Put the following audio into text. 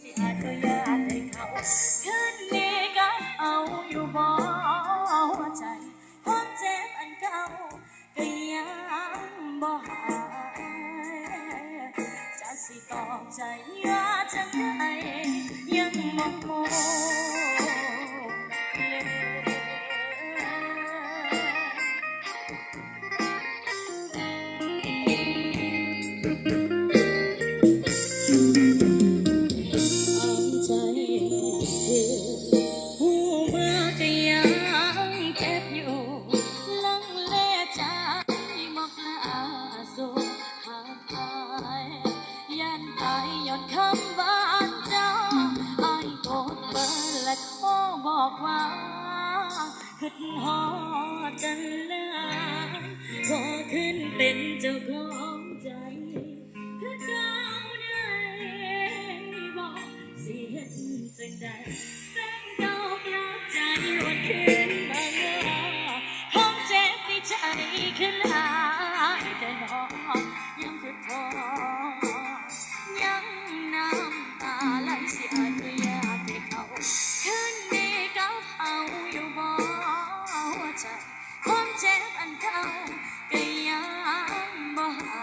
สิอนุญาตให้เขาคืนนี้ก็เอาอยู่บ่เอาใจความเจ็บอันเก่าก็ยังบ่หายจะสิตอบใจว่าจังไดยังบ่ คือหูเมื่อก็ยังเจ็บอยู่ ลังเลใจบอกลาสู่หากอายยันตายย้อนคำว่าเจ้าอายกดเบอร์และโทรบอกว่าขึ้นฮอดกันเลยขอขึ้นเป็นเจ้าของ สิอนุญาตให้เขาคืนนี้กับเขาอยู่บ่หัวใจความเจ็บอันเก่าก็ยังบ่หา